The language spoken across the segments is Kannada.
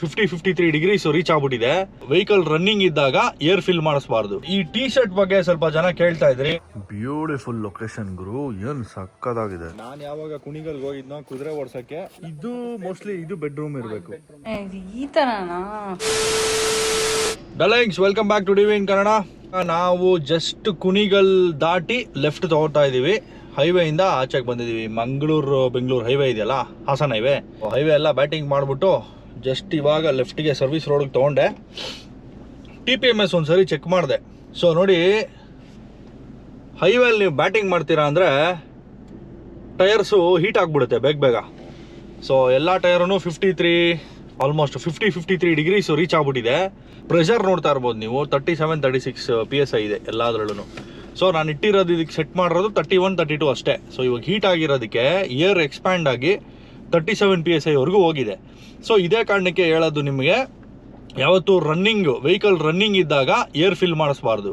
Fifty fifty three degrees reach ಆಗ್ಬಿಟ್ಟಿದೆ. ವೆಹಿಕಲ್ ರನ್ನಿಂಗ್ ಇದ್ದಾಗ ಏರ್ ಫಿಲ್ ಮಾಡಿಸಬಾರ್ದು. ಈ ಟಿ ಶರ್ಟ್ ಬಗ್ಗೆ ಸ್ವಲ್ಪ ಜನ ಕೇಳ್ತಾ ಇದ್ರಿ. ಬ್ಯೂಟಿಫುಲ್ ಲೊಕೇಶನ್ ಗುರು ಏನ್ ಸಕ್ಕದಾಗಿದೆ. ನಾನು ಯಾವಾಗ ಕುಣಿಗಲ್ ಹೋಗಿದ್ನೋ ಕುದುರೆ ಓಡ್ಸಕ್ಕೆ ಇದು ಮೋಸ್ಟ್ಲಿ ಇದು ಬೆಡ್ರೂಮ್ ಇರಬೇಕು. ಈ ತರನಾ? Darlings welcome back to DV in Kannada ನಾವು ಜಸ್ಟ್ ಕುಣಿಗಲ್ ದಾಟಿ ಲೆಫ್ಟ್ ತಗೋತಾ ಇದೀವಿ ಹೈವೇ ಇಂದ ಆಚೆಗೆ ಬಂದಿದೀವಿ ಮಂಗಳೂರು ಬೆಂಗಳೂರು ಹೈವೇ ಇದೆಯಲ್ಲ ಹಾಸನ್ ಹೈವೇ ಹೈವೇ ಎಲ್ಲ ಬ್ಯಾಟಿಂಗ್ ಮಾಡಿಬಿಟ್ಟು ಜಸ್ಟ್ ಇವಾಗ ಲೆಫ್ಟಿಗೆ ಸರ್ವಿಸ್ ರೋಡ್ಗೆ ತೊಗೊಂಡೆ. ಟಿ ಪಿ ಎಂ ಎಸ್ ಒಂದು ಸರಿ ಚೆಕ್ ಮಾಡಿದೆ. ಸೊ ನೋಡಿ ಹೈವೇಲಿ ನೀವು ಬ್ಯಾಟಿಂಗ್ ಮಾಡ್ತೀರಾ ಅಂದರೆ ಟೈರ್ಸು ಹೀಟ್ ಆಗಿಬಿಡುತ್ತೆ ಬೇಗ ಬೇಗ. ಸೊ ಎಲ್ಲ ಟೈರೂ fifty three almost fifty fifty three degrees reach ಆಗಿಬಿಟ್ಟಿದೆ. ಪ್ರೆಷರ್ ನೋಡ್ತಾ ಇರ್ಬೋದು ನೀವು thirty seven thirty six P S I ಇದೆ ಎಲ್ಲದರಲ್ಲೂ ಸೊ ನಾನು ಇಟ್ಟಿರೋದು ಇದಕ್ಕೆ ಸೆಟ್ ಮಾಡಿರೋದು ತರ್ಟಿ ಒನ್ ತರ್ಟಿ ಟು ಅಷ್ಟೇ. ಸೊ ಇವಾಗ ಹೀಟ್ ಆಗಿರೋದಕ್ಕೆ ಇಯರ್ ಎಕ್ಸ್ಪ್ಯಾಂಡ್ ಆಗಿ ತರ್ಟಿ ಸೆವೆನ್ ಪಿ ಎಸ್ ಐವರೆಗೂ ಹೋಗಿದೆ. ಸೊ ಇದೇ ಕಾರಣಕ್ಕೆ ಹೇಳೋದು ನಿಮಗೆ, ಯಾವತ್ತು ರನ್ನಿಂಗ್ ವೆಹಿಕಲ್ ರನ್ನಿಂಗ್ ಇದ್ದಾಗ ಏರ್ ಫಿಲ್ ಮಾಡಿಸ್ಬಾರ್ದು.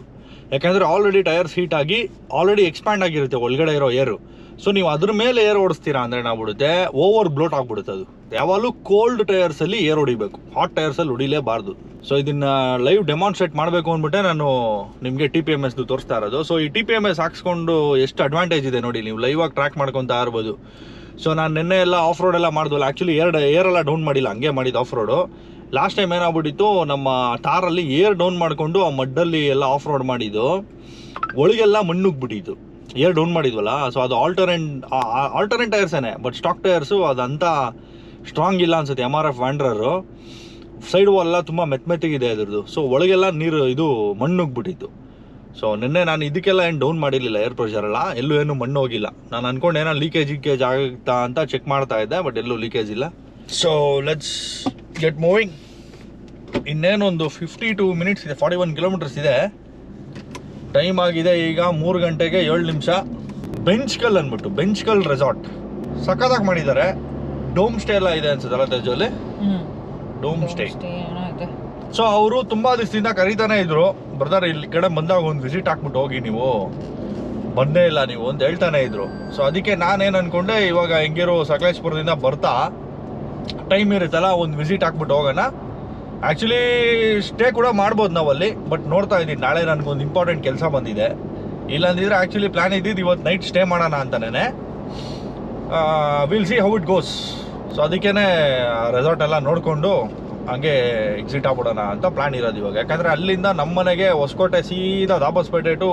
ಯಾಕೆಂದರೆ ಆಲ್ರೆಡಿ ಟೈರ್ಸ್ ಹೀಟ್ ಆಗಿ ಆಲ್ರೆಡಿ ಎಕ್ಸ್ಪ್ಯಾಂಡ್ ಆಗಿರುತ್ತೆ ಒಳಗಡೆ ಇರೋ ಏರು ಸೊ ನೀವು ಅದ್ರ ಮೇಲೆ ಏರ್ ಓಡಿಸ್ತೀರಾ ಅಂದರೆ ಏನಾಗ್ಬಿಡುತ್ತೆ? ಓವರ್ ಬ್ಲೋಟ್ ಆಗ್ಬಿಡುತ್ತೆ ಅದು. ಯಾವಾಗಲೂ ಕೋಲ್ಡ್ ಟೈರ್ಸಲ್ಲಿ ಏರ್ ಹೊಡಿಬೇಕು. ಹಾಟ್ ಟೈರ್ಸಲ್ಲಿ ಹೊಡಿಲೇಬಾರ್ದು. ಸೊ ಇದನ್ನು ಲೈವ್ ಡೆಮಾನ್ಸ್ಟ್ರೇಟ್ ಮಾಡಬೇಕು ಅಂದ್ಬಿಟ್ಟೆ ನಾನು ನಿಮಗೆ ಟಿ ಪಿ ಎಂ ಎಸ್ದು ತೋರಿಸ್ತಾ ಇರೋದು. ಸೊ ಈ ಟಿ ಪಿ ಎಂ ಎಸ್ ಹಾಕ್ಸ್ಕೊಂಡು ಎಷ್ಟು ಅಡ್ವಾಂಟೇಜ್ ಇದೆ ನೋಡಿ, ನೀವು ಲೈವ್ ಆಗಿ ಟ್ರ್ಯಾಕ್ ಮಾಡ್ಕೊತಾ ಇರ್ಬೋದು ಸೊ ನಾನು ನಿನ್ನೆ ಎಲ್ಲ ಆಫ್ ರೋಡ್ ಎಲ್ಲ ಮಾಡಿದ್ವಲ್ಲ ಆ್ಯಕ್ಚುಲಿ ಏರ್ ಏರ್ ಎಲ್ಲ ಡೌನ್ ಮಾಡಿಲ್ಲ. ಹಂಗೆ ಮಾಡಿದ್ದು ಆಫ್ ರೋಡು ಲಾಸ್ಟ್ ಟೈಮ್ ಏನಾಗ್ಬಿಟ್ಟಿತ್ತು, ನಮ್ಮ ತಾರಲ್ಲಿ ಏರ್ ಡೌನ್ ಮಾಡಿಕೊಂಡು ಆ ಮಡ್ಡಲ್ಲಿ ಎಲ್ಲ ಆಫ್ ರೋಡ್ ಮಾಡಿದ್ದು. ಒಳಗೆಲ್ಲ ಮಣ್ಣುಗ್ಬಿಟ್ಟಿತ್ತು. ಏರ್ ಡೌನ್ ಮಾಡಿದ್ವಲ್ಲ? ಸೊ ಅದು ಆಲ್ಟರೆಂಟ್ ಆಲ್ಟರೆಂಟ್ ಟೈರ್ಸೇನೆ ಬಟ್ ಸ್ಟಾಕ್ ಟೈರ್ಸು ಅದಂತ ಸ್ಟ್ರಾಂಗ್ ಇಲ್ಲ ಅನ್ಸುತ್ತೆ. M R F wanderer side wall ಎಲ್ಲ ತುಂಬ ಮೆತ್ತ ಮೆತ್ತಗಿದೆ ಅದ್ರದ್ದು. ಸೊ ಒಳಗೆಲ್ಲ ನೀರು, ಇದು ಮಣ್ಣುಗ್ಬಿಟ್ಟಿತ್ತು. ಸೊ ನಿನ್ನೆ ನಾನು ಇದಕ್ಕೆಲ್ಲ ಏನು ಡೌನ್ ಮಾಡಿರಲಿಲ್ಲ ಏರ್ ಪ್ರೆಷರ್ ಎಲ್ಲ. ಎಲ್ಲೂ ಏನು ಮಣ್ಣು ಹೋಗಿಲ್ಲ. ನಾನು ಅನ್ಕೊಂಡು ಏನೋ ಲೀಕೇಜ್ ಗೀಕೇಜ್ ಆಗುತ್ತಾ ಅಂತ ಚೆಕ್ ಮಾಡ್ತಾ ಇದ್ದೆ ಬಟ್ ಎಲ್ಲೂ ಲೀಕೇಜ್ ಇಲ್ಲ. ಸೊ ಲೆಟ್ಸ್ ಗೆಟ್ ಮೂವಿಂಗ್ ಇನ್ನೇನೊಂದು ಫಿಫ್ಟಿ ಟು ಮಿನಿಟ್ಸ್ ಇದೆ ಫಾರ್ಟಿ ಒನ್ ಕಿಲೋಮೀಟರ್ಸ್ ಇದೆ. ಟೈಮ್ ಆಗಿದೆ ಈಗ ಮೂರು ಗಂಟೆಗೆ ಏಳು ನಿಮಿಷ. ಬೆಂಚ್ ಕಲ್ ಅಂದ್ಬಿಟ್ಟು ಬೆಂಚ್ ಕಲ್ ರೆಸಾರ್ಟ್ ಸಖತ್ತಾಗಿ ಮಾಡಿದ್ದಾರೆ. ಡೋಮ್ ಸ್ಟೇ ಎಲ್ಲ ಇದೆ ಅನ್ಸುತ್ತಲ್ಲ ತೇಜಲ್ಲಿ ಡೋಮ್ ಸ್ಟೇ ಸೊ ಅವರು ತುಂಬಾ ದಿವಸದಿಂದ ಕರೀತಾನೆ ಇದ್ರು. ಬ್ರದರ್ ಇಲ್ಲಿ ಕಡೆ ಬಂದಾಗ ಒಂದು ವಿಸಿಟ್ ಹಾಕ್ಬಿಟ್ಟು ಹೋಗಿ ನೀವು. ಬಂದೇ ಇಲ್ಲ ನೀವು ಅಂತ ಹೇಳ್ತಾನೆ ಇದ್ರು. ಸೊ ಅದಕ್ಕೆ ನಾನೇನು ಅನ್ಕೊಂಡೆ, ಇವಾಗ ಹೆಂಗಿರೋ ಸಕಲೇಶ್ಪುರದಿಂದ ಬರ್ತಾ ಟೈಮ್ ಇರುತ್ತಲ್ಲ, ಒಂದು ವಿಸಿಟ್ ಹಾಕ್ಬಿಟ್ಟು ಹೋಗೋಣ. ಆ್ಯಕ್ಚುಲಿ ಸ್ಟೇ ಕೂಡ ಮಾಡ್ಬೋದು ನಾವು ಅಲ್ಲಿ ಬಟ್ ನೋಡ್ತಾ ಇದ್ದೀನಿ. ನಾಳೆ ನನಗೊಂದು ಇಂಪಾರ್ಟೆಂಟ್ ಕೆಲಸ ಬಂದಿದೆ. ಇಲ್ಲಾಂದಿದ್ರೆ ಆ್ಯಕ್ಚುಲಿ ಪ್ಲ್ಯಾನ್ ಇದ್ದಿದ್ದು ಇವತ್ತು ನೈಟ್ ಸ್ಟೇ ಮಾಡೋಣ ಅಂತಾನೆ will see how it goes so ಅದಕ್ಕೇ ರೆಸಾರ್ಟ್ ಎಲ್ಲ ನೋಡಿಕೊಂಡು ಹಂಗೆ ಎಕ್ಸಿಟ್ ಆಗ್ಬಿಡೋಣ ಅಂತ ಪ್ಲಾನ್ ಇರೋದು ಇವಾಗ. ಯಾಕಂದರೆ ಅಲ್ಲಿಂದ ನಮ್ಮನೆಗೆ ಹೊಸಕೋಟೆ ಸೀದಾ Dabaspete to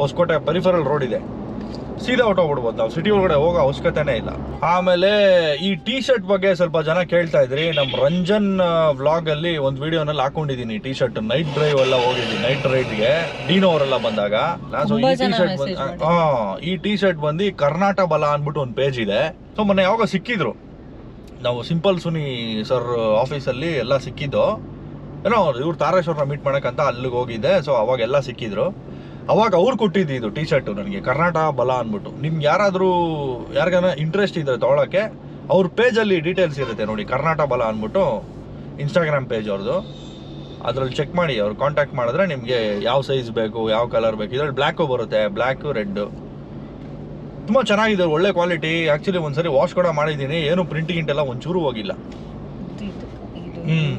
Hosakote peripheral road ಇದೆ. ಸೀದಾ ಹೊಟ್ಟೋಗ್ಬಿಡ್ಬೋದು ನಾವು. ಸಿಟಿ ಒಳಗಡೆ ಹೋಗೋ ಅವಶ್ಯಕತೆನೇ ಇಲ್ಲ. ಆಮೇಲೆ ಈ ಟೀ ಶರ್ಟ್ ಬಗ್ಗೆ ಸ್ವಲ್ಪ ಜನ ಕೇಳ್ತಾ ಇದ್ರಿ. ನಮ್ಮ ರಂಜನ್ ವ್ಲಾಗಲ್ಲಿ ಒಂದು ವಿಡಿಯೋನಲ್ಲಿ ಹಾಕೊಂಡಿದ್ದೀನಿ ಟೀ ಶರ್ಟ್ ನೈಟ್ ಡ್ರೈವ್ ಎಲ್ಲ ಹೋಗಿದ್ದೀನಿ ನೈಟ್ ರೈಡ್ಗೆ ಡೀನೋ ಅವರೆಲ್ಲ ಬಂದಾಗ. ಸೊ ಈ ಟೀ ಶರ್ಟ್ ಬಂದು ಹಾ ಈ ಟೀ ಶರ್ಟ್ ಬಂದು ಕರ್ನಾಟಕ ಬಲ ಅಂದ್ಬಿಟ್ಟು ಒಂದು ಪೇಜ್ ಇದೆ. ಸೊ ಮೊನ್ನೆ ಯಾವಾಗ ಸಿಕ್ಕಿದ್ರು? ನಾವು ಸಿಂಪಲ್ ಸುನಿ ಸರ್ ಆಫೀಸಲ್ಲಿ ಎಲ್ಲ ಸಿಕ್ಕಿದ್ದು. ಏನೋ ಇವ್ರು ತಾರೇಶ್ವರನ ಮೀಟ್ ಮಾಡೋಕ್ಕಂತ ಅಲ್ಲಿಗೆ ಹೋಗಿದ್ದೆ ಸೊ ಅವಾಗ ಎಲ್ಲ ಸಿಕ್ಕಿದ್ರು. ಅವಾಗ ಅವ್ರು ಕೊಟ್ಟಿದ್ದು ಇದು ಟಿ ಶರ್ಟು ನನಗೆ, ಕರ್ನಾಟಕ ಬಲ ಅಂದ್ಬಿಟ್ಟು. ನಿಮ್ಗೆ ಯಾರಾದರೂ, ಯಾರಿಗಾನ ಇಂಟ್ರೆಸ್ಟ್ ಇದ್ರೆ ತೊಗೊಳಕ್ಕೆ, ಅವ್ರ ಪೇಜಲ್ಲಿ ಡೀಟೇಲ್ಸ್ ಇರುತ್ತೆ ನೋಡಿ, ಕರ್ನಾಟಕ ಬಲ ಅಂದ್ಬಿಟ್ಟು ಇನ್ಸ್ಟಾಗ್ರಾಮ್ ಪೇಜ್ ಅವ್ರದ್ದು ಅದರಲ್ಲಿ ಚೆಕ್ ಮಾಡಿ, ಅವ್ರು ಕಾಂಟ್ಯಾಕ್ಟ್ ಮಾಡಿದ್ರೆ ನಿಮಗೆ ಯಾವ ಸೈಜ್ ಬೇಕು, ಯಾವ ಕಲರ್ ಬೇಕು, ಇದರಲ್ಲಿ ಬ್ಲ್ಯಾಕು ಬರುತ್ತೆ ಬ್ಲ್ಯಾಕು ರೆಡ್ ತುಂಬ ಚೆನ್ನಾಗಿದೆ ಒಳ್ಳೆ ಕ್ವಾಲಿಟಿ ಆ್ಯಕ್ಚುಲಿ ಒಂದ್ಸರಿ ವಾಶ್ ಕೂಡ ಮಾಡಿದ್ದೀನಿ. ಏನು ಪ್ರಿಂಟಿಂಗ್ ಇಂಟೆಲ್ಲ ಒಂಚೂರು ಹೋಗಿಲ್ಲ. ಹ್ಮ್.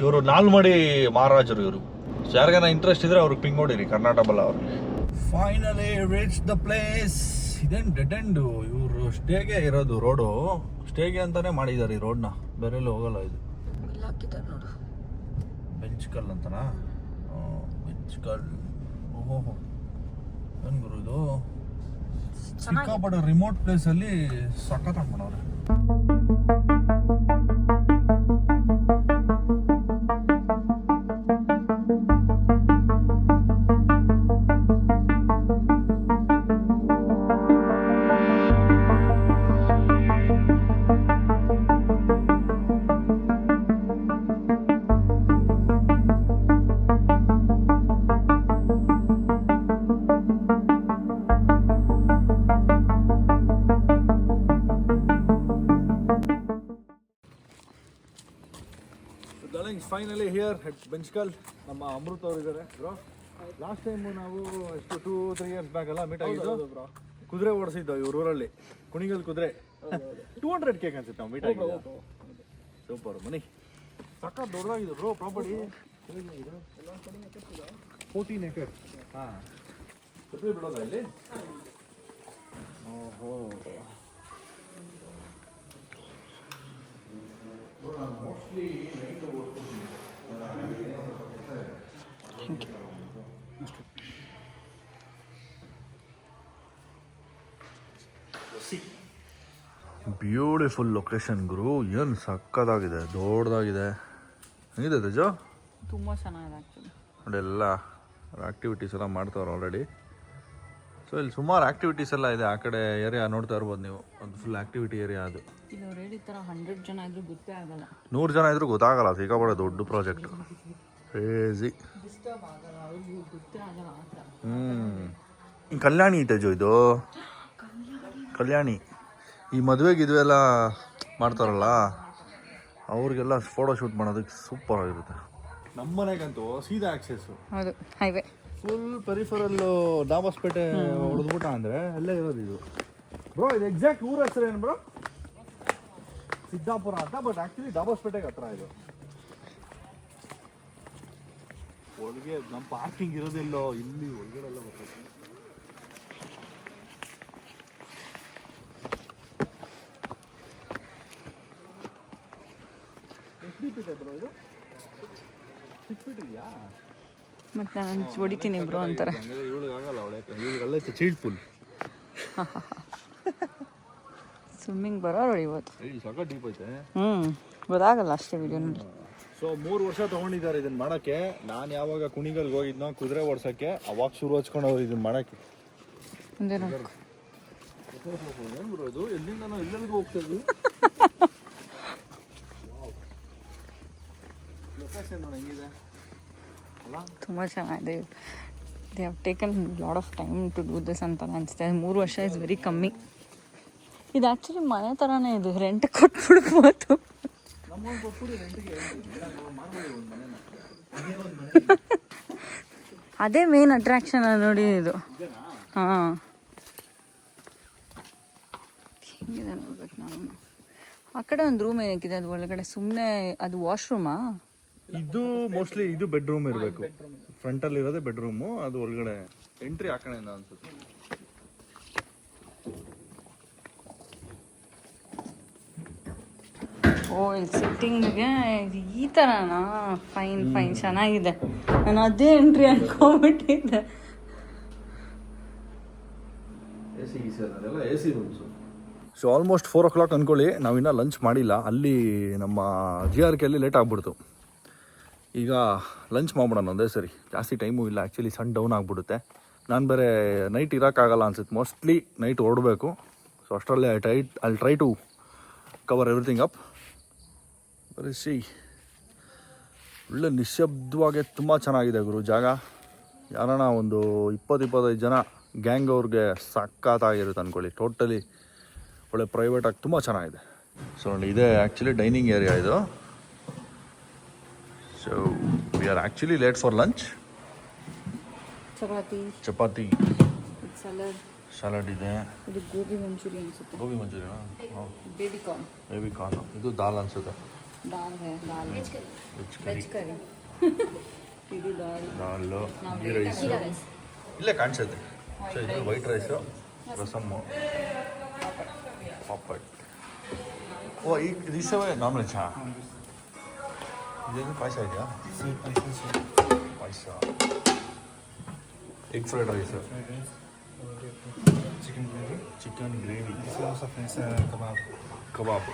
ಇವರು ನಾಲ್ಮಡಿ ಮಹಾರಾಜರು ಇವರು. ಸೊ ಯಾರಿಗಾನ ಇಂಟ್ರೆಸ್ಟ್ ಇದ್ರೆ ಅವ್ರಿಗೆ ಪಿಂಗ್ ನೋಡಿರಿ ಕರ್ನಾಟಕ ಬಲ ಅವ್ರಿಗೆ ಫೈನಲಿ ರೀಚ್ ದ ಪ್ಲೇಸ್ ಇದೇನು ಡೆಡ್ ಎಂಡ್ ಇವರು ಸ್ಟೇಗೆ ಇರೋದು ರೋಡು ಸ್ಟೇಗೆ ಅಂತಾನೆ ಮಾಡಿದ್ದಾರೆ ಈ ರೋಡ್ನ ಬೇರೆ ಎಲ್ಲೂ ಹೋಗಲ್ಲ ಇದು. ಬೆಂಚ್ ಕಲ್ ಅಂತನಾ? ಬೆಂಚ್ ಕಲ್ ಓಹೋ ಏನು ಗುರು ಇದು? ಸಿಕ್ಕಾಪಟ್ಟೆ ರಿಮೋಟ್ ಪ್ಲೇಸಲ್ಲಿ ಸಖತ್ ಮಾಡೋರು ಬೆಂಚ್ಕಲ್ ನಮ್ಮ ಅಮೃತ್ ಅವರು ಇದ್ದಾರೆ ಬ್ರೋ ಲಾಸ್ಟ್ ಟೈಮ್ ನಾವು ಎಷ್ಟು ಟೂ ತ್ರೀ ಇಯರ್ಸ್ ಬ್ಯಾಕ್ ಎಲ್ಲ ಮೀಟ್ ಆಗಿದ್ದು ಬ್ರೋ ಕುದುರೆ ಓಡಿಸಿದ್ದು ಇವ್ರ ಊರಲ್ಲಿ ಕುಣಿಗಲ್ ಕುದುರೆ ಟೂ ಹಂಡ್ರೆಡ್ ಕೇಕ್ ಅನ್ಸುತ್ತೆ ನಾವು ಮೀಟ್ ಆಗಿದ್ದು ಸೂಪರ್ ಮನಿ ಸಕ್ಕ ದೊಡ್ಡದಾಗಿದೆ ಬ್ರೋ ಪ್ರಾಪರ್ಟಿ ಫೋರ್ಟೀನ್ ಏಕರ್ ಹಾಂ ಕುದುರೆ ಬಿಡೋದಾ ಇಲ್ಲಿ ಓಹೋ ಬ್ಯೂಟಿಫುಲ್ ಲೊಕೇಶನ್ ಗುರು. ಏನು ಸಕ್ಕದಾಗಿದೆ ದೊಡ್ಡದಾಗಿದೆ. ಹೆಂಗಿದೆ ತೇಜ? ತುಂಬ ಚೆನ್ನಾಗಿದೆ ಆ್ಯಕ್ಚುಲಿ ನೋಡಿ ಎಲ್ಲ ಆ್ಯಕ್ಟಿವಿಟೀಸ್ ಎಲ್ಲ ಮಾಡ್ತಾವ್ರೆ ಆಲ್ರೆಡಿ ಸೊ ಇಲ್ಲಿ ಸುಮಾರು ಆ್ಯಕ್ಟಿವಿಟೀಸ್ ಎಲ್ಲ ಇದೆ ಆ ಕಡೆ ಏರಿಯಾ ನೋಡ್ತಾ ಇರ್ಬೋದು ನೀವು. ಒಂದು ಫುಲ್ ಆ್ಯಕ್ಟಿವಿಟಿ ಏರಿಯಾ ಅದು. ಇಲ್ಲಿ ಅವ್ರು ಹೇಳಿದ ಥರ ಹಂಡ್ರೆಡ್ ಜನ ಇದ್ರೂ ಗೊತ್ತೇ ಆಗಲ್ಲ. ನೂರು ಜನ ಇದ್ರೂ ಗೊತ್ತಾಗಲ್ಲ ಸಿಕ್ಕಾಪಟ್ಟೆ ದೊಡ್ಡ ಪ್ರಾಜೆಕ್ಟ್ ಕ್ರೇಜಿ ಡಿಸ್ಟರ್ಬ್ ಆಗಲ್ಲ ಅವ್ರಿಗೆ ಗೊತ್ತೇ ಆಗಲ್ಲ ಆ ಥರ ಹ್ಞೂ ಕಲ್ಯಾಣಿ ತೇಜು ಇದು. ಕಲ್ಯಾಣಿ ಈ ಮದುವೆ ಇದುವೆಲ್ಲ ಎಲ್ಲ ಮಾಡ್ತಾರಲ್ಲ ಅವ್ರಿಗೆಲ್ಲ ಫೋಟೋ ಶೂಟ್ ಮಾಡೋದಕ್ಕೆ ಸೂಪರ್ ಆಗಿರುತ್ತೆ. ನಮ್ಮ ಮನೆಗಂತೂ ಸೀದಾ ಆಕ್ಸೆಸ್ಸು ಹೌದು ಹೈವೇ ಫುಲ್ ಪೆರಿಫರಲ್ಲು ಡಾಬಾಸ್ಪೇಟೆ ಹೊಡೆದ್ಬಿಟ್ಟ ಅಂದರೆ ಅಲ್ಲೇ ಇರೋದು ಇದು. ಬ್ರೋ ಇದು ಎಕ್ಸಾಕ್ಟ್ ಊರ ಹೆಸರು ಏನು ಬ್ರೋ ಸಿದ್ದಾಪುರ ಅಂತ ಬಟ್ ಆ್ಯಕ್ಚುಲಿ ದಾಬಸ್ಪೇಟೆಗೆ ಹತ್ರ ಇದು. ಒಳಗೆ ನಮ್ಮ ಪಾರ್ಕಿಂಗ್ ಇರೋದಿಲ್ಲೋ ಇಲ್ಲಿ ಒಳಗಡೆ ಎಲ್ಲ ಬರ್ತದೆ ಇದೆ ಇದು? ಸಿಕ್ಸ್ ಫೀಟ್ ಇದೆಯಾ ಮತ್ತು ನಾನು ಹೊಡಿತೀನಿ ಬ್ರೋ ಅಂತಾರೆ. ಆಗಲ್ಲ ಅವಳೆ. ಚೀಲ್ಡ್ ಪುಲ್. ಸ್ವಿಮ್ಮಿಂಗ್ ಬರೋರು ಇವತ್ತು. ಏಯ್ ಸಕ ಡೀಪ್ ಐತೆ. ಹ್ಞೂ ಗೊತ್ತಾಗಲ್ಲ ಅಷ್ಟೇ ವಿಡಿಯೋ ನೋಡಿ. ಸೊ ಮೂರು ವರ್ಷ ತಗೊಂಡಿದ್ದಾರೆ ಇದನ್ನ ಮಾಡೋಕ್ಕೆ. ನಾನು ಯಾವಾಗ ಕುಣಿಗಲ್ಗೆ ಹೋಗಿದ್ನೋ ಕುದುರೆ ಓಡ್ಸಕ್ಕೆ ಅವಾಗ ಶುರು ಹಚ್ಕೊಂಡವ್ರು ಇದನ್ನ ಮಾಡಕ್ಕೆ. ಮುಂದೆ ನೋಡಿ ಏನು ಬರೋದು ಎಲ್ಲಿಂದ ನಾವು ಎಲ್ಲೆಲ್ಲಿಗೂ ಹೋಗ್ತಾ ಇದ್ವಿ ಲೊಕೇಶನ್ ನೋಡಿ ಹೆಂಗಿದೆ ಅಲ್ಲ ತುಂಬ ಚೆನ್ನಾಗಿದೆ they have taken lot of time to do this ಅಂತ ಅನಿಸುತ್ತೆ ಮೂರು ವರ್ಷ ಇಸ್ ವೆರಿ ಕಮ್ಮಿ ಇದು ಆ್ಯಕ್ಚುಲಿ ಮನೆ ಥರನೇ ಇದು ರೆಂಟ್ ಕೊಟ್ಬಿಡ್ಬೋದು ಅದೇ ಮೇನ್ ಅಟ್ರಾಕ್ಷನ್ ನೋಡಿ ಇದು ಹಾಂ ಹೆಂಗಿದೆ ನೋಡ್ಬೇಕು ನಾನು ಆ ಕಡೆ ಒಂದು ರೂಮ್ ಏನಕ್ಕಿದೆ ಅದು ಒಳಗಡೆ ಸುಮ್ಮನೆ ಅದು ವಾಶ್ರೂಮಾ ಇದು ಮೋಸ್ಟ್ಲಿ ಇದು ಬೆಡ್ರೂಮ್ ಇರಬೇಕು. ಫ್ರಂಟ್ ಅಲ್ಲಿ ಇರೋದೇ ಬೆಡ್ರೂಮ್ ಅದು ಒಳಗಡೆ ಎಂಟ್ರಿ ಆ ಕಡೆಯಿಂದ ಅನ್ಸುತ್ತೆ. ಓ ಇಲ್ಲಿ ಸಿಟ್ಟಿಂಗ್ಗೆ ಈ ಥರನಾ ಫೈನ್ ಫೈನ್ ಚೆನ್ನಾಗಿದೆ. ನಾನು ಅದೇ ಎಂಟ್ರಿ ಅನ್ಕೊಂಬಿಟ್ಟಿದ್ದೆ so almost four o'clock ಅಂದ್ಕೊಳ್ಳಿ ನಾವಿನ್ನೂ ಲಂಚ್ ಮಾಡಿಲ್ಲ. ಅಲ್ಲಿ ನಮ್ಮ ಜಿ ಆರ್ ಕೆಲ್ಲಿ ಲೇಟ್ ಆಗ್ಬಿಡ್ತು. ಈಗ ಲಂಚ್ ಮಾಡ್ಬಿಡೋಣ ಒಂದೇ ಸರಿ. ಜಾಸ್ತಿ ಟೈಮು ಇಲ್ಲ ಆ್ಯಕ್ಚುಲಿ ಸನ್ ಡೌನ್ ಆಗಿಬಿಡುತ್ತೆ. ನಾನು ಬೇರೆ ನೈಟ್ ಇರೋಕ್ಕಾಗಲ್ಲ ಅನ್ಸುತ್ತೆ. ಮೋಸ್ಟ್ಲಿ ನೈಟ್ ಓಡಬೇಕು ಸೊ ಅಷ್ಟರಲ್ಲೇ tight I try to cover everything up ಬರೀ ಸಿ ಒಳ್ಳೆ ನಿಶಬ್ದವಾಗೆ ತುಂಬ ಚೆನ್ನಾಗಿದೆ ಗುರು ಜಾಗ. ಯಾರಣ ಒಂದು ಇಪ್ಪತ್ತು, ಇಪ್ಪತ್ತೈದು ಜನ ಗ್ಯಾಂಗ್ ಅವ್ರಿಗೆ ಸಖತ್ತಾಗಿರುತ್ತೆ ಅಂದ್ಕೊಳ್ಳಿ ಟೋಟಲಿ ಒಳ್ಳೆ ಪ್ರೈವೇಟಾಗಿ ತುಂಬ ಚೆನ್ನಾಗಿದೆ. ಸೊ ನೋಡಿ, ಇದೇ ಆ್ಯಕ್ಚುಲಿ ಡೈನಿಂಗ್ ಏರಿಯಾ ಇದು. So we are actually late for lunch chapati chapati salad salad ಇದೆ. ಇದು ಗೋಬಿ ಮಂಚೂರಿ ಅನ್ಸುತ್ತೆ. Gobi manchurian baby corn baby corn ಇದು ದಾಲ್ ಅನ್ಸುತ್ತೆ. ದಾಲ್ ಹೇ ದಾಲ್. ವೆಜ್ ಕರಿ ವೆಜ್ ಕರಿ ಇದು ದಾಲ್. ದಾಲು. Ghee rice. ಇಲ್ಲೇ ಕಾಣಿಸುತ್ತೆ. ಸೊ ಇದು ವೈಟ್ ರೈಸು. ರಸಮ್ಮು. ಪಾಪಡ್. ಓ ಈ ದಿವಸವೇ ನಾನ್ ವೆಜ್ ಹಾ ಇದೇನು ಪಾಯಸ ಇದೆಯಾ ಪಾಯಸ egg fried rice. Chicken gravy uh, kebab. Kebab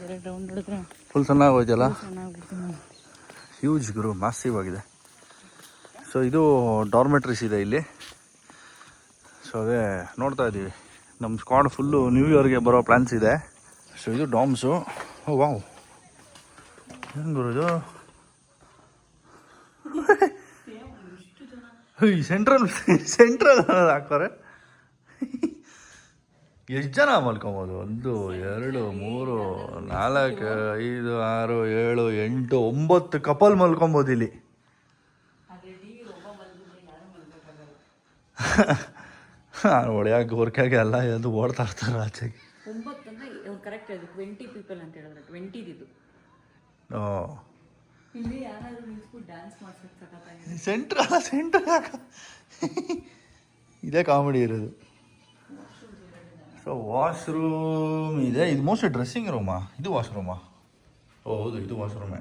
ಹೊಡೆದ್ರೆ ಫುಲ್ ಚೆನ್ನಾಗಿ ಹೋಯ್ತಲ್ಲ ಹ್ಯೂಜ್ ಗುರು ಮಾಸಿವ್ ಆಗಿದೆ ಸೊ ಇದು ಡಾರ್ಮೆಟ್ರೀಸ್ ಇದೆ ಇಲ್ಲಿ. ಸೊ ಅದೇ ನೋಡ್ತಾ ಇದ್ದೀವಿ ನಮ್ಮ ಸ್ಕ್ವಾಡ್ ಫುಲ್ಲು ನ್ಯೂ ಇಯರ್ಗೆ ಬರೋ ಪ್ಲ್ಯಾನ್ಸ್ ಇದೆ. ಸೊ ಇದು ಡಾಮ್ಸು ಓ ವಾವ್ ಗುರು ಇದು ಸೆಂಟ್ರಲ್ ಸೆಂಟ್ರಲ್ ಹಾಕೋರೆ ಎಷ್ಟು ಜನ ಮಲ್ಕೊಬೋದು ಒಂದು, ಎರಡು, ಮೂರು, ನಾಲ್ಕು, ಐದು, ಆರು, ಏಳು, ಎಂಟು, ಒಂಬತ್ತು ಕಪಲ್ ಮಲ್ಕೊಬೋದು ಇಲ್ಲಿ. ಒಳ್ಳೆಯಾಗಿ ಹೊರ್ಕಾಗೆ ಎಲ್ಲ ಎದ್ದು ಓಡ್ತಾ ಇರ್ತಾರೆ ಆಚೆಗೆ. ಕರೆಕ್ಟ್ ಅದು ಟ್ವೆಂಟಿ ಪೀಪಲ್ ಅಂತ ಹೇಳಿದ್ರೆ ಟ್ವೆಂಟಿದಿದು ಓ. ಇಲ್ಲಿ ಯಾರಾದ್ರೂ ನಿಲ್ಸ್ಬಿಟ್ಟು ಡ್ಯಾನ್ಸ್ ಮಾಡ್ಸಕ್ಕೆ ಸಖತ್ತಾಗಿದೆ ಸೆಂಟ್ರ್ ಅಲ್ಲ ಸೆಂಟ್ರ್ ಯಾಕ? ಇದೇ ಕಾಮಿಡಿ ಇರೋದು. ಸೊ ವಾಶ್ರೂಮ್ ಇದೆ. ಇದು ಮೋಸ್ಟ್ಲಿ ಡ್ರೆಸ್ಸಿಂಗ್ ರೂಮಾ ಇದು ವಾಶ್ರೂಮಾ ಓ ಹೌದು ಇದು ವಾಶ್ರೂಮೇ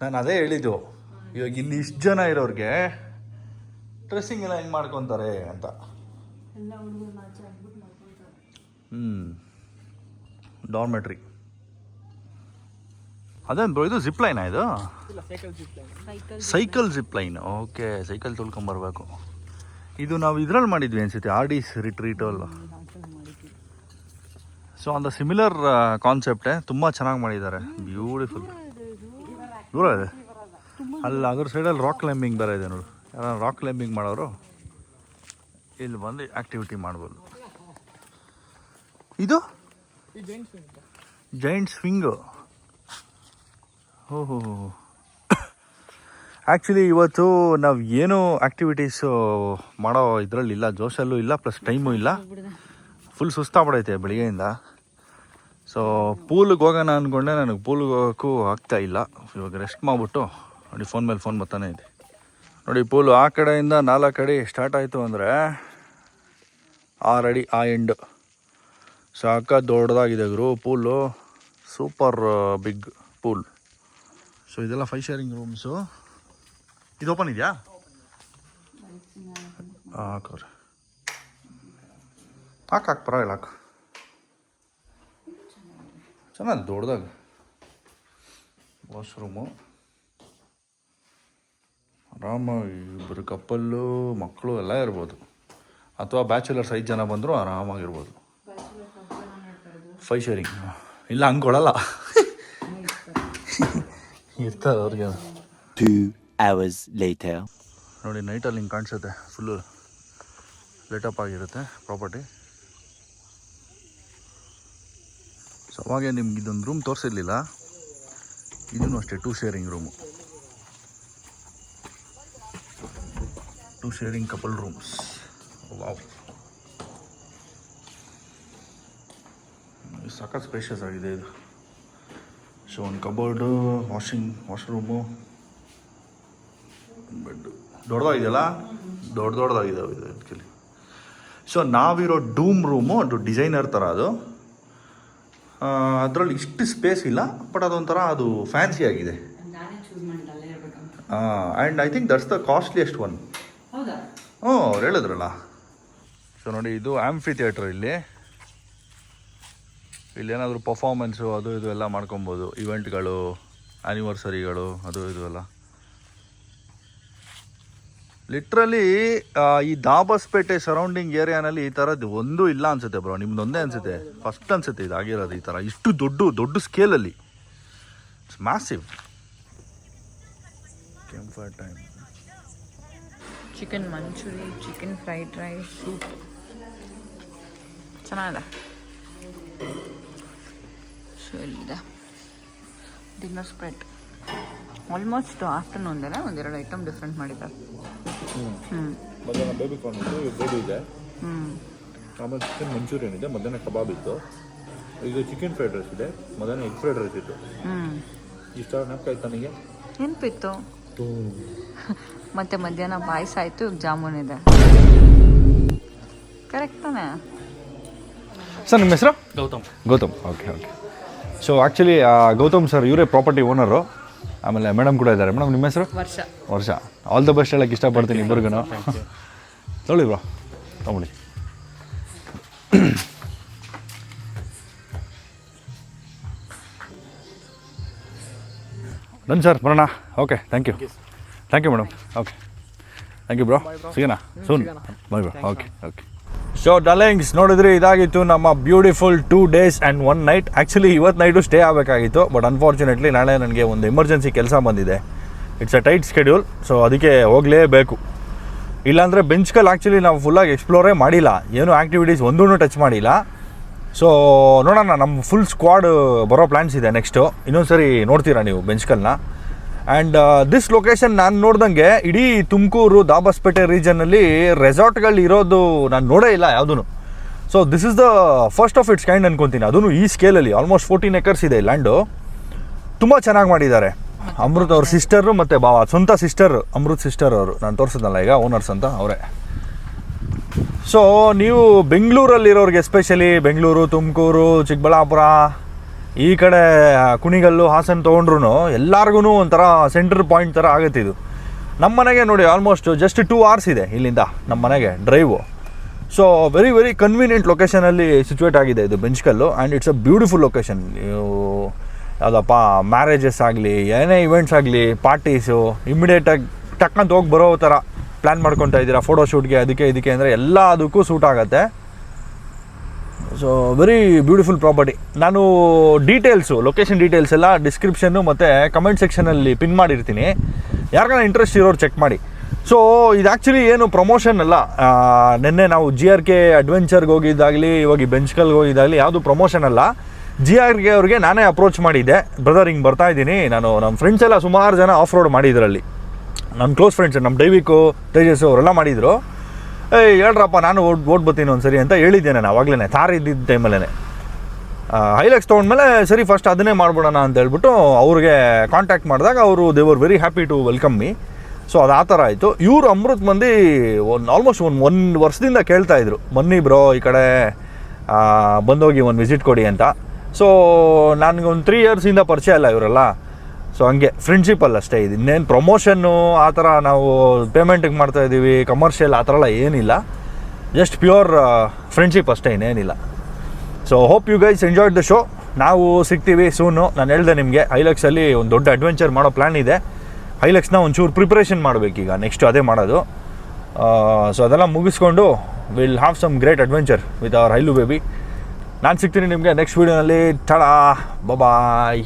ನಾನು ಅದೇ ಹೇಳಿದ್ದು. ಇವಾಗ ಇಲ್ಲಿ ಇಷ್ಟು ಜನ ಇರೋರಿಗೆ ಡ್ರೆಸ್ಸಿಂಗ್ ಎಲ್ಲ ಹೆಂಗೆ ಮಾಡ್ಕೊತಾರೆ ಅಂತ. ಎಲ್ಲ ಹುಡುಗರು ಡಾರ್ಮೆಟ್ರಿ. ಅದೇನು ಬ್ರೋ ಇದು ಜಿಪ್ ಲೈನಾ ಇದು? Cycle cycle zip line okay cycle ತುಳ್ಕೊಂಬರ್ಬೇಕು ಇದು ನಾವು ಇದ್ರಲ್ಲಿ ಮಾಡಿದ್ವಿ ಅನ್ಸುತ್ತೆ ಆರ್ ಡಿ ರಿಟ್ರೀಟ್ ಅಲ್ಲ ಮಾಡಿದ್ವಿ. ಸೊ ಅಂದ ದ ಸಿಮಿಲರ್ ಕಾನ್ಸೆಪ್ಟೇ ತುಂಬ ಚೆನ್ನಾಗಿ ಮಾಡಿದ್ದಾರೆ. ಬ್ಯೂಟಿಫುಲ್ ದೂರ ಇದೆ ಅಲ್ಲಿ ಅದ್ರ ಸೈಡಲ್ಲಿ ರಾಕ್ ಕ್ಲೈಂಬಿಂಗ್ ಬೇರೆ ಇದೆ ನೋಡು. ಯಾರು ರಾಕ್ ಕ್ಲೈಂಬಿಂಗ್ ಮಾಡೋರು ಇಲ್ಲಿ ಬಂದು ಆ್ಯಕ್ಟಿವಿಟಿ ಮಾಡ್ಬೋದು. ಇದು? ಜೈಂಟ್ ಸ್ವಿಂಗು ಓಹೋ ಆ್ಯಕ್ಚುಲಿ ಇವತ್ತು ನಾವು ಏನು ಆ್ಯಕ್ಟಿವಿಟೀಸು ಮಾಡೋ ಇದರಲ್ಲಿ ಇಲ್ಲ. ಜೋಶಲ್ಲೂ ಇಲ್ಲ ಪ್ಲಸ್ ಟೈಮು ಇಲ್ಲ. ಫುಲ್ ಸುಸ್ತಾಗ್ಬಿಡೈತೆ ಬೆಳಿಗ್ಗೆಯಿಂದ. ಸೊ ಪೂಲಿಗೆ ಹೋಗೋಣ ಅಂದ್ಕೊಂಡೆ ನನಗೆ ಪೂಲಿಗೆ ಹೋಗೋಕ್ಕೂ ಆಗ್ತಾ ಇಲ್ಲ. ಇವಾಗ ರೆಸ್ಟ್ ಮಾಡಿಬಿಟ್ಟು ನೋಡಿ ಫೋನ್ ಮೇಲೆ ಫೋನ್ ಬರ್ತಾನೆ ಇದೆ. ನೋಡಿ ಪೂಲು ಆ ಕಡೆಯಿಂದ ನಾಲ್ಕು ಅಡಿ ಸ್ಟಾರ್ಟ್ ಆಯಿತು ಅಂದರೆ ಆರು ಅಡಿ ಆ ಎಂಡ್ ಸಾಕ ದೊಡ್ಡದಾಗಿದೆ ಗುರು pool super big pool so ಇದೆಲ್ಲ ಫೈವ್ ಶೇರಿಂಗ್ ರೂಮ್ಸು ಇದು ಓಪನ್ ಇದೆಯಾ? ಹಾಕೋರಿ ಹಾಕು ಹಾಕು ಪರವಾಗಿಲ್ಲ, ಹಾಕು. ಚೆನ್ನಾಗಿ ದೊಡ್ಡದಾಗ. ವಾಶ್ರೂಮು ಆರಾಮಾಗಿ ಇಬ್ಬರು ಕಪ್ಪಲ್ಲು ಮಕ್ಕಳು ಎಲ್ಲ ಇರ್ಬೋದು. ಅಥವಾ ಬ್ಯಾಚುಲರ್ಸ್ ಐದು ಜನ ಬಂದರೂ ಆರಾಮಾಗಿರ್ಬೋದು. ಫೈವ್ ಶೇರಿಂಗ್ ಇಲ್ಲ ಹಂಗೆ ಕೊಡಲ್ಲ ಇರ್ತಾರೆ ಅವ್ರಿಗೆ. Two hours later. ನೋಡಿ ನೈಟಲ್ಲಿ ಹಿಂಗೆ ಕಾಣಿಸುತ್ತೆ. ಫುಲ್ಲು ಲೇಟಪ್ ಆಗಿರುತ್ತೆ ಪ್ರಾಪರ್ಟಿ ಸೊ ಅವಾಗೆ ನಿಮ್ಗೆ ಇದೊಂದು ರೂಮ್ ತೋರಿಸಿರ್ಲಿಲ್ಲ. ಇದನ್ನು ಅಷ್ಟೇ two sharing room two sharing couple rooms wow ಸಖತ್ ಸ್ಪೇಷಿಯಸ್ ಆಗಿದೆ ಇದು. ಸೊ ಒಂದು ಕಬೋರ್ಡು ವಾಷಿಂಗ್ ವಾಶ್ರೂಮು ಬೆಡ್ ದೊಡ್ಡದಾಗಿದೆಯಲ್ಲ? ದೊಡ್ಡ ದೊಡ್ಡದಾಗಿದ್ದಾವೆ ಇದು ಆ್ಯಕ್ಚುಲಿ ಸೊ ನಾವಿರೋ ಡೂಮ್ ರೂಮು ಅದು ಡಿಸೈನರ್ ಥರ ಅದು. ಅದರಲ್ಲಿ ಇಷ್ಟು ಸ್ಪೇಸ್ ಇಲ್ಲ ಬಟ್ ಅದೊಂಥರ ಅದು ಫ್ಯಾನ್ಸಿ ಆಗಿದೆ. And I think that's the costliest one ಹ್ಞೂ ಅವ್ರು ಹೇಳಿದ್ರಲ್ಲ. ಸೊ ನೋಡಿ ಇದು ಆ್ಯಂಫಿ ಥಿಯೇಟ್ರ್ ಇಲ್ಲಿ. ಇಲ್ಲಿ ಏನಾದರೂ ಪರ್ಫಾರ್ಮೆನ್ಸು ಅದು ಇದು ಎಲ್ಲ ಮಾಡ್ಕೊಬೋದು. ಇವೆಂಟ್ಗಳು ಆ್ಯನಿವರ್ಸರಿಗಳು ಅದು ಇದು ಎಲ್ಲ. ಲಿಟ್ರಲಿ ಈ ದಾಬಸ್ಪೇಟೆ ಸರೌಂಡಿಂಗ್ ಏರಿಯಾನಲ್ಲಿ ಈ ಥರದ್ದು ಒಂದೂ ಇಲ್ಲ ಅನ್ಸುತ್ತೆ ಬ್ರೋ ನಿಮ್ದೊಂದೇ ಅನ್ಸುತ್ತೆ. ಫಸ್ಟ್ ಅನ್ಸುತ್ತೆ ಇದು ಆಗಿರೋದು ಈ ಥರ ಇಷ್ಟು ದೊಡ್ಡ ದೊಡ್ಡ ಸ್ಕೇಲಲ್ಲಿ it's massive ಕೆಂಫರ್ time chicken manchurian chicken fried rice soup ಚೆನ್ನಾಗಿದೆ. ಸೊ ಇಲ್ಲಿದೆ ಡಿನ್ನರ್ ಸ್ಪ್ರೆಡ್ ಆಲ್ಮೋಸ್ಟ್ ಆಫ್ಟರ್ನೂನ್ದೆಲ್ಲ ಒಂದೆರಡು ಐಟಮ್ ಡಿಫ್ರೆಂಟ್ ಮಾಡಿದ್ದಾರೆ. ಹ್ಞೂ ಮಧ್ಯಾಹ್ನ ಬೇಬಿ ಕಾರ್ನ್ ಇತ್ತು ಬೇಬಿ ಇದೆ. ಹ್ಞೂ ಆಮೇಲೆ ಚಿಕನ್ ಮಂಚೂರಿಯನ್ ಇದೆ ಮಧ್ಯಾಹ್ನ ಕಬಾಬ್ ಇತ್ತು. ಇದು ಚಿಕನ್ ಫ್ರೈಡ್ ರೈಸ್ ಇದೆ ಮಧ್ಯಾಹ್ನ ಎಗ್ ಫ್ರೈಡ್ ರೈಸ್ ಇತ್ತು. ಹ್ಞೂ ಇಷ್ಟ ನೆನಪಾಯ್ತು ನನಗೆ ನೆನಪಿತ್ತು ಮತ್ತೆ ಮಧ್ಯಾಹ್ನ ಪಾಯಸ ಆಯಿತು ಜಾಮೂನ್ ಇದೆ. ಕರೆಕ್ಟ್ ತಾನೇ? ಸರ್ ನಿಮ್ಮ ಹೆಸರು? Gautam. Gautam. Okay okay so actually Gautam sir ಇವರೇ ಪ್ರಾಪರ್ಟಿ ಓನರು ಆಮೇಲೆ ಮೇಡಮ್ ಕೂಡ ಇದ್ದಾರೆ. ಮೇಡಮ್ ನಿಮ್ಮ ಹೆಸರು? ವರ್ಷ. ವರ್ಷ. ಆಲ್ ದ ಬೆಸ್ಟ್ ಹೇಳಕ್ಕೆ ಇಷ್ಟಪಡ್ತೀನಿ ಇಬ್ಬರಿಗೂ ತೊಗೊಳ್ಳಿ ಬ್ರೋ ತೊಗೊಳ್ಳಿ. ಡನ್ ಸರ್ ಬರೋಣ. Okay thank you thank you madam okay thank you bro ಸಿಗೋಣ soon bye bro okay okay so darlings ನೋಡಿದ್ರಿ, ಇದಾಗಿತ್ತು ನಮ್ಮ beautiful two days and one night actually ಇವತ್ತು ನೈಟು ಸ್ಟೇ ಆಗಬೇಕಾಗಿತ್ತು ಬಟ್ ಅನ್ಫಾರ್ಚುನೇಟ್ಲಿ ನಾಳೆ ನನಗೆ ಒಂದು ಎಮರ್ಜೆನ್ಸಿ ಕೆಲಸ ಬಂದಿದೆ. It's a tight schedule so ಅದಕ್ಕೆ ಹೋಗಲೇಬೇಕು. ಇಲ್ಲಾಂದರೆ ಬೆಂಚ್ಕಲ್ ಆ್ಯಕ್ಚುಲಿ ನಾವು ಫುಲ್ಲಾಗಿ ಎಕ್ಸ್ಪ್ಲೋರೇ ಮಾಡಿಲ್ಲ. ಏನು ಆ್ಯಕ್ಟಿವಿಟೀಸ್ ಒಂದೂ ಟಚ್ ಮಾಡಿಲ್ಲ. ಸೊ ನೋಡೋಣ ನಮ್ಮ ಫುಲ್ ಸ್ಕ್ವಾಡ್ ಬರೋ ಪ್ಲ್ಯಾನ್ಸ್ ಇದೆ ನೆಕ್ಸ್ಟು ಇನ್ನೊಂದು ಸರಿ ನೋಡ್ತೀರಾ ನೀವು ಬೆಂಚ್ಕಲ್ನ ಆ್ಯಂಡ್ ದಿಸ್ ಲೊಕೇಶನ್ ನಾನು ನೋಡ್ದಂಗೆ ಇಡೀ ತುಮಕೂರು, ದಾಬಸ್ಪೇಟೆ ರೀಜನಲ್ಲಿ ರೆಸಾರ್ಟ್ಗಳು ಇರೋದು ನಾನು ನೋಡೇ ಇಲ್ಲ ಯಾವುದೂ so this is the first of its kind ಅನ್ಕೊತೀನಿ. ಅದೂ ಈ ಸ್ಕೇಲಲ್ಲಿ ಆಲ್ಮೋಸ್ಟ್ ಫೋರ್ಟೀನ್ ಎಕರ್ಸ್ ಇದೆ ಲ್ಯಾಂಡು ತುಂಬ ಚೆನ್ನಾಗಿ ಮಾಡಿದ್ದಾರೆ. ಅಮೃತ್ ಅವ್ರ ಸಿಸ್ಟರು ಮತ್ತು ಬಾವ ಸ್ವಂತ ಸಿಸ್ಟರ್ ಅಮೃತ್ ಸಿಸ್ಟರ್ ಅವರು. ನಾನು ತೋರಿಸಿದ್ನಲ್ಲ ಈಗ ಓನರ್ಸ್ ಅಂತ, ಅವರೇ. ಸೊ ನೀವು ಬೆಂಗಳೂರಲ್ಲಿರೋರಿಗೆ ಎಸ್ಪೆಷಲಿ ಬೆಂಗಳೂರು, ತುಮಕೂರು, ಚಿಕ್ಕಬಳ್ಳಾಪುರ ಈ ಕಡೆ ಕುಣಿಗಲ್ಲು, ಹಾಸನ ತೊಗೊಂಡ್ರು ಎಲ್ಲರಿಗೂ ಒಂಥರ ಸೆಂಟ್ರ್ ಪಾಯಿಂಟ್ ಥರ ಆಗುತ್ತೆ ಇದು. ನಮ್ಮ ಮನೆಗೆ ನೋಡಿ ಆಲ್ಮೋಸ್ಟ್ ಜಸ್ಟ್ ಟೂ ಅವರ್ಸ್ ಇದೆ ಇಲ್ಲಿಂದ ನಮ್ಮ ಮನೆಗೆ drive so very very convenient ಲೊಕೇಶನಲ್ಲಿ situate ಆಗಿದೆ ಇದು Benchkal and it's a beautiful location ಯಾವುದಪ್ಪ ಮ್ಯಾರೇಜಸ್ ಆಗಲಿ, ಏನೇ ಇವೆಂಟ್ಸ್ ಆಗಲಿ ಪಾರ್ಟೀಸು ಇಮಿಡಿಯೇಟಾಗಿ ಟಕ್ಕಂತ ಹೋಗಿ ಬರೋ ಥರ ಪ್ಲ್ಯಾನ್ ಮಾಡ್ಕೊತಾ ಇದ್ದೀರಾ ಫೋಟೋಶೂಟ್ಗೆ ಅದಕ್ಕೆ, ಇದಕ್ಕೆ ಅಂದರೆ ಎಲ್ಲ ಅದಕ್ಕೂ ಸೂಟ್ ಆಗುತ್ತೆ. ಸೊ ವೆರಿ ಬ್ಯೂಟಿಫುಲ್ ಪ್ರಾಪರ್ಟಿ ನಾನು ಡೀಟೇಲ್ಸು ಲೊಕೇಶನ್ ಡೀಟೇಲ್ಸ್ ಎಲ್ಲ ಡಿಸ್ಕ್ರಿಪ್ಷನ್ನು ಮತ್ತು ಕಮೆಂಟ್ ಸೆಕ್ಷನಲ್ಲಿ ಪಿನ್ ಮಾಡಿರ್ತೀನಿ. ಯಾರಿಗಾನ ಇಂಟ್ರೆಸ್ಟ್ ಇರೋರು ಚೆಕ್ ಮಾಡಿ. ಸೊ ಇದು ಆ್ಯಕ್ಚುಲಿ ಏನು ಪ್ರಮೋಷನ್ ಅಲ್ಲ. ನಿನ್ನೆ ನಾವು ಜಿ ಆರ್ ಕೆ ಅಡ್ವೆಂಚರ್ಗೆ ಹೋಗಿದ್ದಾಗಲಿ, ಇವಾಗ ಬೆಂಚ್ಕಲ್ಗೆ ಹೋಗಿದ್ದಾಗಲಿ ಯಾವುದು ಪ್ರಮೋಷನ್ ಅಲ್ಲ. ಜಿ ಆರ್ ಕೆ ಅವ್ರಿಗೆ ನಾನೇ ಅಪ್ರೋಚ್ ಮಾಡಿದ್ದೆ. ಬ್ರದರ್ ಹಿಂಗೆ ಬರ್ತಾ ಇದ್ದೀನಿ. ನಾನು ನಮ್ಮ ಫ್ರೆಂಡ್ಸ್ ಎಲ್ಲ ಸುಮಾರು ಜನ ಆಫ್ ರೋಡ್ ಮಾಡಿದ್ರಲ್ಲಿ. ನನ್ನ ಕ್ಲೋಸ್ ಫ್ರೆಂಡ್ಸ್ ನಮ್ಮ ಡೈವಿಕು ತೇಜಸ್ ಅವರೆಲ್ಲ ಮಾಡಿದರು. ಏಯ್, ಹೇಳ್ರಪ್ಪ, ನಾನು ಓಡ್ ಓಟ್ ಬರ್ತೀನಿ ಒಂದು ಸರಿ ಅಂತ ಹೇಳಿದ್ದೆ ನಾನು ಆವಾಗಲೇ ಥಾರ್ ಇದ್ದಿದ್ದ ಟೈಮಲ್ಲೇ ಹೈಲಕ್ಸ್ ತೊಗೊಂಡ್ಮೇಲೆ ಸರಿ ಫಸ್ಟ್ ಅದನ್ನೇ ಮಾಡ್ಬಿಡೋಣ ಅಂತ ಹೇಳ್ಬಿಟ್ಟು ಅವ್ರಿಗೆ ಕಾಂಟ್ಯಾಕ್ಟ್ ಮಾಡಿದಾಗ ಅವರು they were very happy to welcome me so ಅದು ಆ ಥರ ಆಯಿತು. ಇವರು ಅಮೃತ್ ಮಂದಿ ಒಂದು ಆಲ್ಮೋಸ್ಟ್ ಒಂದು ಒಂದು ವರ್ಷದಿಂದ ಕೇಳ್ತಾ ಇದ್ರು. ಬನ್ನಿ ಬ್ರೋ ಈ ಕಡೆ ಬಂದೋಗಿ ಒಂದು ವಿಸಿಟ್ ಕೊಡಿ ಅಂತ. ಸೊ ನನಗೊಂದು ತ್ರೀ ಇಯರ್ಸಿಂದ ಪರಿಚಯ ಇಲ್ಲ ಇವರೆಲ್ಲ. ಸೊ ಹಂಗೆ ಫ್ರೆಂಡ್ಶಿಪ್ ಅಲ್ಲ ಅಷ್ಟೇ. ಇದು ಇನ್ನೇನು ಪ್ರಮೋಷನ್ನು ಆ ಥರ ನಾವು ಪೇಮೆಂಟಿಗೆ ಮಾಡ್ತಾ ಇದ್ದೀವಿ ಕಮರ್ಷಿಯಲ್ ಆ ಥರ ಎಲ್ಲ ಏನಿಲ್ಲ. ಜಸ್ಟ್ ಪ್ಯೂರ್ ಫ್ರೆಂಡ್ಶಿಪ್ ಅಷ್ಟೇ, ಇನ್ನೇನಿಲ್ಲ. So hope you guys enjoyed the show ನಾವು ಸಿಗ್ತೀವಿ ಸೂನು ನಾನು ಹೇಳ್ದೆ ನಿಮಗೆ ಹೈಲಕ್ಸಲ್ಲಿ ಒಂದು ದೊಡ್ಡ ಅಡ್ವೆಂಚರ್ ಮಾಡೋ ಪ್ಲ್ಯಾನ್ ಇದೆ. ಹೈಲಕ್ಸ್ನ ಒಂಚೂರು ಪ್ರಿಪ್ರೇಷನ್ ಮಾಡಬೇಕೀಗ ನೆಕ್ಸ್ಟ್ ಅದೇ ಮಾಡೋದು. ಸೊ ಅದೆಲ್ಲ ಮುಗಿಸ್ಕೊಂಡು will have some great adventure with our highly baby ನಾನು ಸಿಗ್ತೀನಿ ನಿಮಗೆ ನೆಕ್ಸ್ಟ್ ವೀಡಿಯೋನಲ್ಲಿ ಟಡಾ ಬಾಯ್